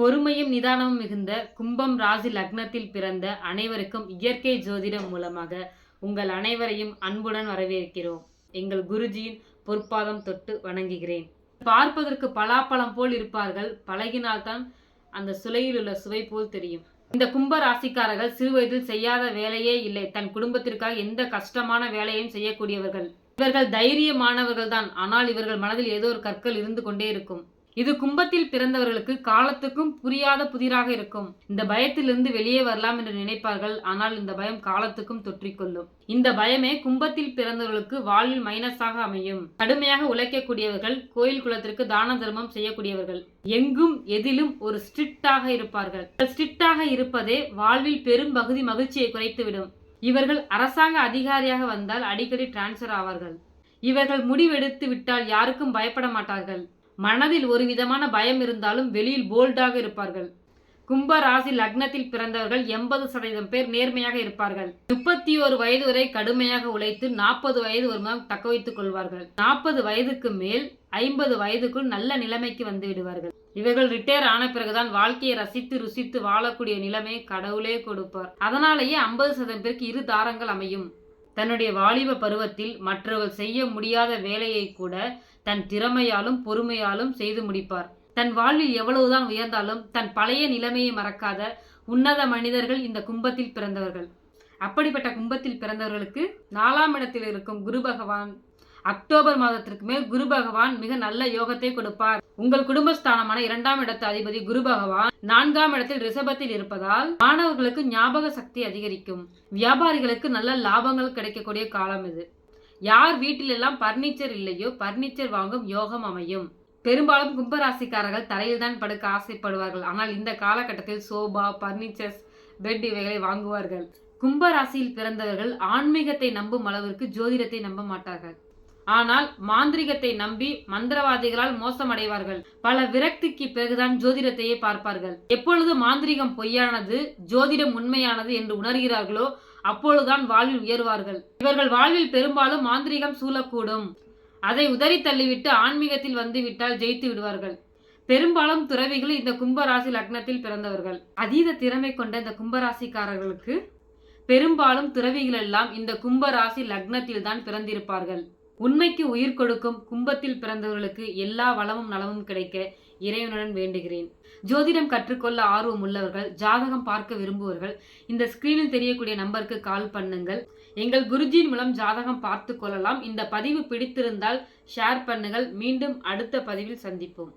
பொறுமையும் நிதானமும் மிகுந்த கும்பம் ராசி லக்னத்தில் பிறந்த அனைவருக்கும் இயற்கை ஜோதிடம் மூலமாக உங்கள் அனைவரையும் அன்புடன் வரவேற்கிறோம். எங்கள் குருஜியின் பொற்பாதம் தொட்டு வணங்குகிறேன். பார்ப்பதற்கு பலாப்பழம் போல் இருப்பார்கள். பழகினால்தான் அந்த சுலையில் உள்ள சுவை போல் தெரியும். இந்த கும்ப ராசிக்காரர்கள் சிறுவயதில் செய்யாத வேலையே இல்லை. தன் குடும்பத்திற்காக எந்த கஷ்டமான வேலையும் செய்யக்கூடியவர்கள். இவர்கள் தைரியமானவர்கள் தான் ஆனால் இவர்கள் மனதில் ஏதோ ஒரு கற்கள் இருந்து கொண்டே இருக்கும். இது கும்பத்தில் பிறந்தவர்களுக்கு காலத்துக்கும் புரியாத புதிராக இருக்கும். இந்த பயத்திலிருந்து வெளியே வரலாம் என்று நினைப்பார்கள். ஆனால் இந்த பயம் காலத்துக்கும் தொற்றிக்கொள்ளும். இந்த பயமே கும்பத்தில் பிறந்தவர்களுக்கு வாழ்வில் மைனஸாக அமையும். கடுமையாக உழைக்கக்கூடியவர்கள் கோயில் குலத்திற்கு தான தர்மம் செய்யக்கூடியவர்கள். எங்கும் எதிலும் ஒரு ஸ்ட்ரிக்டாக இருப்பார்கள். ஸ்ட்ரிக்டாக இருப்பதே வாழ்வில் பெரும் பகுதி மகிழ்ச்சியை குறைத்துவிடும். இவர்கள் அரசாங்க அதிகாரியாக வந்தால் அடிக்கடி டிரான்ஸ்ஃபர் ஆவார்கள். இவர்கள் முடிவெடுத்து விட்டால் யாருக்கும் பயப்பட மாட்டார்கள். மனதில் ஒரு விதமான பயம் இருந்தாலும் வெளியில் போல்டாக இருப்பார்கள். கும்ப ராசி லக்னத்தில் பிறந்தவர்கள் எண்பது சதவீதம் பேர் நேர்மையாக இருப்பார்கள். முப்பத்தி ஒரு வயது வரை கடுமையாக உழைத்து நாற்பது வயது வருமானம் தக்க வைத்துக் கொள்வார்கள். நாற்பது வயதுக்கு மேல் ஐம்பது வயதுக்குள் நல்ல நிலைமைக்கு வந்து விடுவார்கள். இவர்கள் ரிட்டையர் ஆன பிறகுதான் வாழ்க்கையை ரசித்து ருசித்து வாழக்கூடிய நிலைமை கடவுளே கொடுப்பார். அதனாலேயே ஐம்பது சதவீதம் பேருக்கு இரு தாரங்கள் அமையும். தன்னுடைய வாலிப பருவத்தில் மற்றவர் செய்ய முடியாத வேலையை கூட தன் திறமையாலும் பொறுமையாலும் செய்து முடிப்பார். தன் வாழ்வில் எவ்வளவுதான் உயர்ந்தாலும் தன் பழைய நிலைமையை மறக்காத உன்னத மனிதர்கள் இந்த கும்பத்தில் பிறந்தவர்கள். அப்படிப்பட்ட கும்பத்தில் பிறந்தவர்களுக்கு நாலாம் இடத்தில் இருக்கும் குரு பகவான் அக்டோபர் மாதத்திற்கு மேல் குரு பகவான் மிக நல்ல யோகத்தை கொடுப்பார். உங்கள் குடும்பஸ்தானமான இரண்டாம் இடத்து அதிபதி குரு பகவான் நான்காம் இடத்தில் ரிசபத்தில் இருப்பதால் மாணவர்களுக்கு ஞாபக சக்தி அதிகரிக்கும். வியாபாரிகளுக்கு நல்ல லாபங்கள் கிடைக்கக்கூடிய காலம் இது. யார் வீட்டில் எல்லாம் பர்னிச்சர் இல்லையோ பர்னிச்சர் வாங்கும் யோகம் அமையும். பெரும்பாலும் கும்பராசிக்காரர்கள் தரையில் தான் படுக்க ஆசைப்படுவார்கள். ஆனால் இந்த காலகட்டத்தில் சோபா பர்னிச்சர்ஸ் பெட் இவைகளை வாங்குவார்கள். கும்பராசியில் பிறந்தவர்கள் ஆன்மீகத்தை நம்பும் அளவிற்கு ஜோதிடத்தை நம்ப மாட்டார்கள். ஆனால் மாந்திரிகத்தை நம்பி மந்திரவாதிகளால் மோசமடைவார்கள். பல விரக்திக்கு பிறகுதான் ஜோதிடத்தையே பார்ப்பார்கள். எப்பொழுது மாந்திரிகம் பொய்யானது ஜோதிடம் உண்மையானது என்று உணர்கிறார்களோ அப்பொழுதுதான் வாழ்வில் உயர்வார்கள். இவர்கள் வாழ்வில் பெரும்பாலும் மாந்திரிகம் சூழக்கூடும். அதை உதறி தள்ளிவிட்டு ஆன்மீகத்தில் வந்து விட்டால் ஜெயித்து விடுவார்கள். பெரும்பாலும் துறவிகள் இந்த கும்பராசி லக்னத்தில் பிறந்தவர்கள். அதீத திறமை கொண்ட இந்த கும்பராசிக்காரர்களுக்கு பெரும்பாலும் துறவிகள் எல்லாம் இந்த கும்பராசி லக்னத்தில் தான் பிறந்திருப்பார்கள். உண்மைக்கு உயிர் கொடுக்கும் கும்பத்தில் பிறந்தவர்களுக்கு எல்லா வளமும் நலமும் கிடைக்க இறைவனுடன் வேண்டுகிறேன். ஜோதிடம் கற்றுக்கொள்ள ஆர்வம் உள்ளவர்கள் ஜாதகம் பார்க்க விரும்புவர்கள் இந்த ஸ்கிரீனில் தெரியக்கூடிய நம்பருக்கு கால் பண்ணுங்கள். எங்கள் குருஜியின் மூலம் ஜாதகம் பார்த்து கொள்ளலாம். இந்த பதிவு பிடித்திருந்தால் ஷேர் பண்ணுங்கள். மீண்டும் அடுத்த பதிவில் சந்திப்போம்.